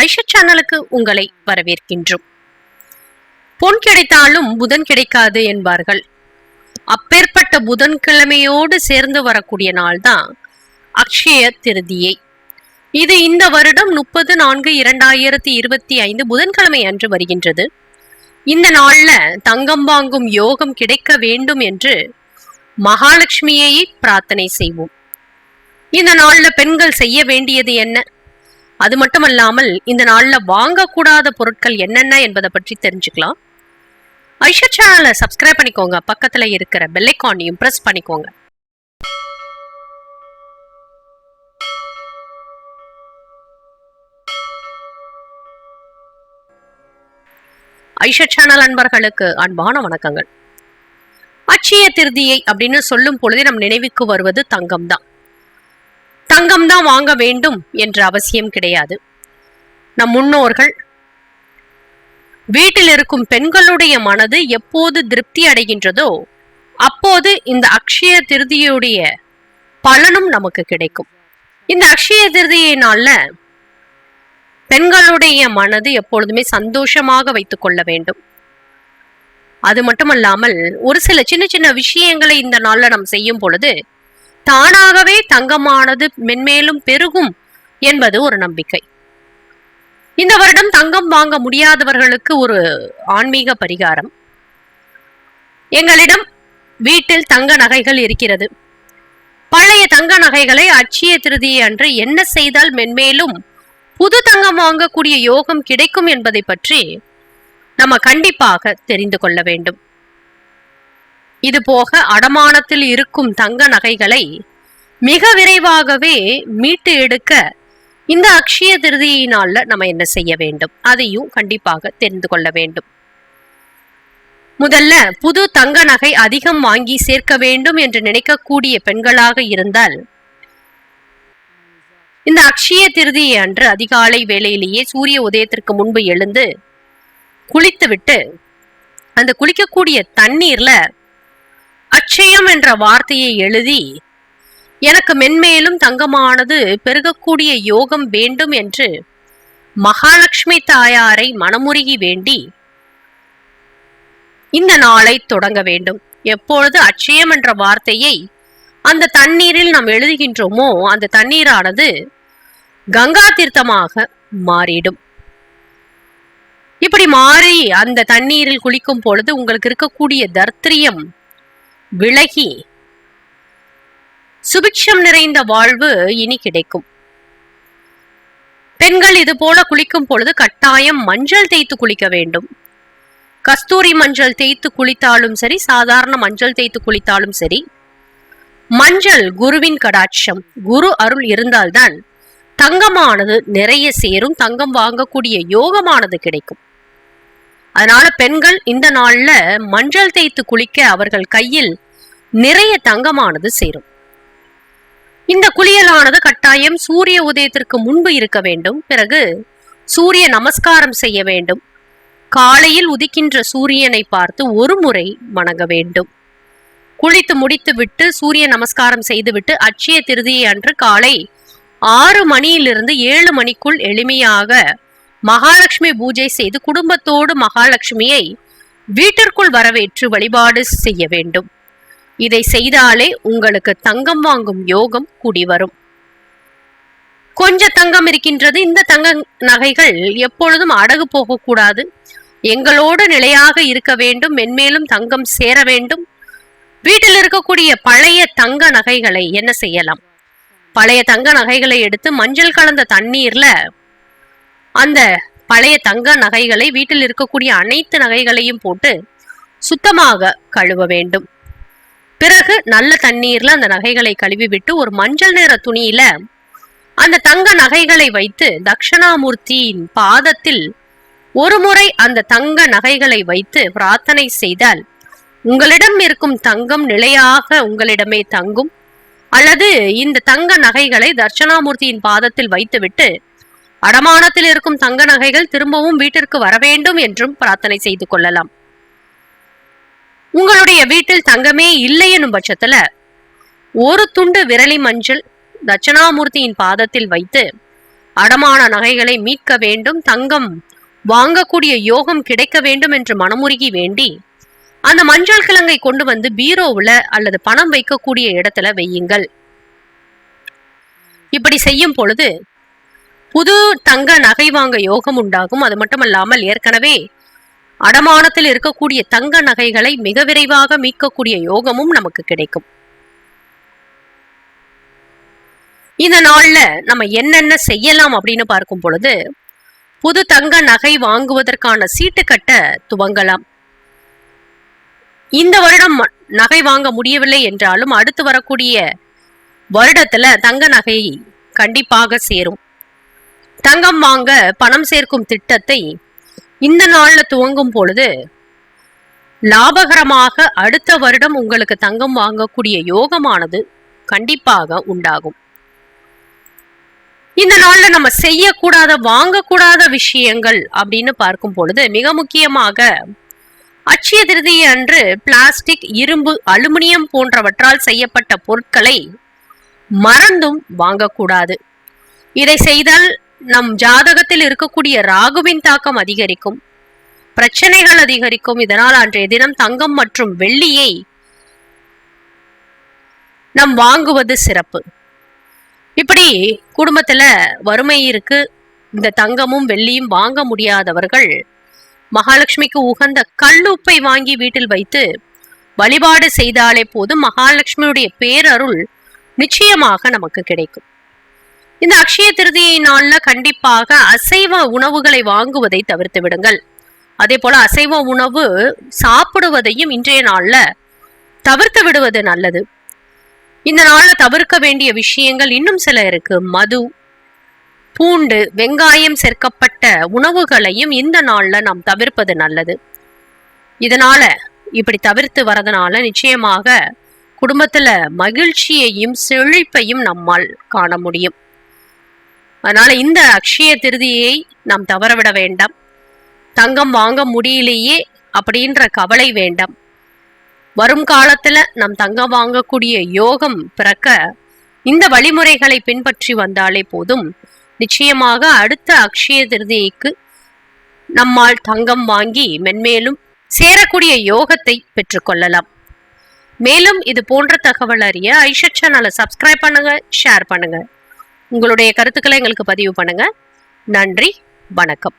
ஆயிஷா சேனலுக்கு உங்களை வரவேற்கின்றோம். பொன் கிடைத்தாலும் புதன் கிடைக்காது என்பார்கள். அப்பேற்பட்ட புதன்கிழமையோடு சேர்ந்து வரக்கூடிய நாள்தான் அக்ஷய திருதியை. இது இந்த வருடம் முப்பது நான்கு இரண்டாயிரத்தி இருபத்தி ஐந்து புதன்கிழமை அன்று வருகின்றது. இந்த நாள்ல தங்கம் வாங்கும் யோகம் கிடைக்க வேண்டும் என்று மகாலட்சுமியை பிரார்த்தனை செய்வோம். இந்த நாள்ல பெண்கள் செய்ய வேண்டியது என்ன? அது மட்டுமல்லாமல் இந்த நாள்ல வாங்கக்கூடாத பொருட்கள் என்னென்ன என்பதை பற்றி தெரிஞ்சுக்கலாம். ஐஷா சேனலை சப்ஸ்கிரைப் பண்ணிக்கோங்க. பக்கத்துல இருக்கிற பெல்லைக்கானையும் பிரஸ் பண்ணிக்கோங்க. ஐஷா சேனல் அன்பர்களுக்கு அன்பான வணக்கங்கள். அச்சய திருதியை அப்படின்னு சொல்லும் பொழுதே நம் நினைவுக்கு வருவது தங்கம் தான் தங்கம் தான் வாங்க வேண்டும் என்ற அவசியம் கிடையாது. நம் முன்னோர்கள் வீட்டில் இருக்கும் பெண்களுடைய மனது எப்போது திருப்தி அடைகின்றதோ அப்போது இந்த அக்ஷய திருதியுடைய பலனும் நமக்கு கிடைக்கும். இந்த அக்ஷய திருதியை பெண்களுடைய மனது எப்பொழுதுமே சந்தோஷமாக வைத்துக் கொள்ள வேண்டும். அது மட்டுமல்லாமல் ஒரு சில சின்ன சின்ன விஷயங்களை இந்த நாள்ல நாம் செய்யும் பொழுது தானாகவே தங்கமானது மென்மேலும் பெருகும் என்பது ஒரு நம்பிக்கை. இந்த வருடம் தங்கம் வாங்க முடியாதவர்களுக்கு ஒரு ஆன்மீக பரிகாரம். எங்களிடம் வீட்டில் தங்க நகைகள் இருக்கிறது. பழைய தங்க நகைகளை அட்சய திருதி அன்று என்ன செய்தால் மென்மேலும் புது தங்கம் வாங்கக்கூடிய யோகம் கிடைக்கும் என்பதை பற்றி நம்ம கண்டிப்பாக தெரிந்து கொள்ள வேண்டும். இதுபோக அடமானத்தில் இருக்கும் தங்க நகைகளை மிக விரைவாகவே மீட்டு எடுக்க இந்த அக்ஷய திருதியை நம்ம என்ன செய்ய வேண்டும்? அதையும் கண்டிப்பாக தெரிந்து கொள்ள வேண்டும். முதல்ல புது தங்க நகை அதிகம் வாங்கி சேர்க்க வேண்டும் என்று நினைக்கக்கூடிய பெண்களாக இருந்தால் இந்த அக்ஷய திருதியை அன்று அதிகாலை வேளையிலேயே சூரிய உதயத்திற்கு முன்பு எழுந்து குளித்துவிட்டு அந்த குளிக்கக்கூடிய தண்ணீர்ல அட்சயம் என்ற வார்த்தையை எழுதி எனக்கு மென்மேலும் தங்கமானது பெருகக்கூடிய யோகம் வேண்டும் என்று மகாலட்சுமி தாயாரை மனமுருகி வேண்டி இந்த நாளை தொடங்க வேண்டும். எப்பொழுது அட்சயம் என்ற வார்த்தையை அந்த தண்ணீரில் நாம் எழுதுகின்றோமோ அந்த தண்ணீரானது கங்கா தீர்த்தமாக மாறிடும். இப்படி மாறி அந்த தண்ணீரில் குளிக்கும் பொழுது உங்களுக்கு இருக்கக்கூடிய தர்த்திரியம் விலகி. சுபிக்ஷம் நிறைந்த வாழ்வு இனி கிடைக்கும். பெண்கள் இது போல குளிக்கும் பொழுது கட்டாயம் மஞ்சள் தேய்த்து குளிக்க வேண்டும். கஸ்தூரி மஞ்சள் தேய்த்து குளித்தாலும் சரி சாதாரண மஞ்சள் தேய்த்து குளித்தாலும் சரி மஞ்சள் குருவின் கடாட்சம். குரு அருள் இருந்தால்தான் தங்கமானது நிறைய சேரும் தங்கம் வாங்கக்கூடிய யோகமானது கிடைக்கும். அதனால பெண்கள் இந்த நாள்ல மஞ்சள் தேய்த்து குளிக்க அவர்கள் கையில் நிறைய தங்கமானது சேரும். இந்த குளியலானது கட்டாயம் சூரிய உதயத்திற்கு முன்பு இருக்க வேண்டும். பிறகு சூரிய நமஸ்காரம் செய்ய வேண்டும். காலையில் உதிக்கின்ற சூரியனை பார்த்து ஒரு முறை வணங்க வேண்டும். குளித்து முடித்து விட்டு சூரிய நமஸ்காரம் செய்துவிட்டு அட்சய திருதியை அன்று காலை ஆறு மணியிலிருந்து ஏழு மணிக்குள் எளிமையாக மகாலட்சுமி பூஜை செய்து குடும்பத்தோடு மகாலட்சுமியை வீட்டிற்குள் வரவேற்று வழிபாடு செய்ய வேண்டும். இதை செய்தாலே உங்களுக்கு தங்கம் வாங்கும் யோகம் கூடி வரும். கொஞ்ச தங்கம் இருக்கின்றது. இந்த தங்க நகைகள் எப்பொழுதும் அடகு போகக்கூடாது. எங்களோடு நிலையாக இருக்க வேண்டும். மென்மேலும் தங்கம் சேர வேண்டும். வீட்டில் இருக்கக்கூடிய பழைய தங்க நகைகளை என்ன செய்யலாம்? பழைய தங்க நகைகளை எடுத்து மஞ்சள் கலந்த தண்ணீர்ல அந்த பழைய தங்க நகைகளை வீட்டில் இருக்கக்கூடிய அனைத்து நகைகளையும் போட்டு சுத்தமாக கழுவ வேண்டும். பிறகு நல்ல தண்ணீர்ல அந்த நகைகளை கழுவி விட்டு ஒரு மஞ்சள் நிற துணியில அந்த தங்க நகைகளை வைத்து தக்ஷணாமூர்த்தியின் பாதத்தில் ஒரு முறை அந்த தங்க நகைகளை வைத்து பிரார்த்தனை செய்தால் உங்களிடம் இருக்கும் தங்கம் நிலையாக உங்களிடமே தங்கும். அல்லது இந்த தங்க நகைகளை தட்சணாமூர்த்தியின் பாதத்தில் வைத்துவிட்டு அடமானத்தில் இருக்கும் தங்க நகைகள் திரும்பவும் வீட்டிற்கு வர வேண்டும் என்றும் பிரார்த்தனை செய்து கொள்ளலாம். உங்களுடைய வீட்டில் தங்கமே இல்லை எனும் பட்சத்துல ஒரு துண்டு விரலி மஞ்சள் தட்சணாமூர்த்தியின் பாதத்தில் வைத்து அடமான நகைகளை மீட்க வேண்டும் தங்கம் வாங்கக்கூடிய யோகம் கிடைக்க வேண்டும் என்று மனமுருகி வேண்டி அந்த மஞ்சள் கிழங்கை கொண்டு வந்து பீரோவுல அல்லது பணம் வைக்கக்கூடிய இடத்துல வையுங்கள். இப்படி செய்யும் பொழுது புது தங்க நகை வாங்க யோகம் உண்டாகும். அது மட்டுமல்லாமல் ஏற்கனவே அடமானத்தில் இருக்கக்கூடிய தங்க நகைகளை மிக விரைவாக மீட்கக்கூடிய யோகமும் நமக்கு கிடைக்கும். இந்த நாள்ல நம்ம என்னென்ன செய்யலாம் அப்படின்னு பார்க்கும் பொழுது புது தங்க நகை வாங்குவதற்கான சீட்டு கட்ட துவங்கலாம். இந்த வருடம் நகை வாங்க முடியவில்லை என்றாலும் அடுத்து வரக்கூடிய வருடத்துல தங்க நகை கண்டிப்பாக சேரும். தங்கம் வாங்க பணம் சேர்க்கும் திட்டத்தை இந்த நாள்ல துவங்கும் பொழுது லாபகரமாக அடுத்த வருடம் உங்களுக்கு தங்கம் வாங்கக்கூடிய யோகமானது கண்டிப்பாக உண்டாகும். இந்த நாள்ல நம்ம செய்யக்கூடாத வாங்கக்கூடாத விஷயங்கள் அப்படின்னு பார்க்கும் பொழுது மிக முக்கியமாக அட்சய திருதி அன்று பிளாஸ்டிக் இரும்பு அலுமினியம் போன்றவற்றால் செய்யப்பட்ட பொருட்களை மறந்தும் வாங்கக்கூடாது. இதை செய்தால் நம் ஜாதகத்தில் இருக்கக்கூடிய ராகுவின் தாக்கம் அதிகரிக்கும். பிரச்சனைகள் அதிகரிக்கும். இதனால் அன்றைய தினம் தங்கம் மற்றும் வெள்ளியை நம் வாங்குவது சிறப்பு. இப்படி குடும்பத்துல வறுமை இருக்கு. இந்த தங்கமும் வெள்ளியும் வாங்க முடியாதவர்கள் மகாலட்சுமிக்கு உகந்த கல்லுப்பை வாங்கி வீட்டில் வைத்து வழிபாடு செய்தாலே போதும். மகாலட்சுமியுடைய பேரருள் நிச்சயமாக நமக்கு கிடைக்கும். இந்த அக்ஷய திருதியை நாள்ல கண்டிப்பாக அசைவ உணவுகளை வாங்குவதை தவிர்த்து விடுங்கள். அதே போல அசைவ உணவு சாப்பிடுவதையும் இன்றைய நாள்ல தவிர்த்து விடுவது நல்லது. இந்த நாள்ல தவிர்க்க வேண்டிய விஷயங்கள் இன்னும் சில இருக்கு. மது பூண்டு வெங்காயம் சேர்க்கப்பட்ட உணவுகளையும் இந்த நாள்ல நாம் தவிர்ப்பது நல்லது. இதனால இப்படி தவிர்த்து வரதுனால நிச்சயமாக குடும்பத்துல மகிழ்ச்சியையும் செழிப்பையும் நம்மால் காண முடியும். அதனால இந்த அக்ஷய திருதியை நாம் தவறவிட வேண்டாம். தங்கம் வாங்க முடியலையே அப்படின்ற கவலை வேண்டாம். வரும் காலத்துல நம் தங்கம் வாங்கக்கூடிய யோகம் பிறக்க இந்த வழிமுறைகளை பின்பற்றி வந்தாலே போதும். நிச்சயமாக அடுத்த அக்ஷய திருதியைக்கு நம்மால் தங்கம் வாங்கி மென்மேலும் சேரக்கூடிய யோகத்தை பெற்றுக்கொள்ளலாம் மேலும் இது போன்ற தகவல் அறிய ஐஷா சேனலை சப்ஸ்கிரைப் பண்ணுங்க ஷேர் பண்ணுங்க. உங்களுடைய கருத்துக்களை எங்களுக்கு பதிவு பண்ணுங்க. நன்றி வணக்கம்.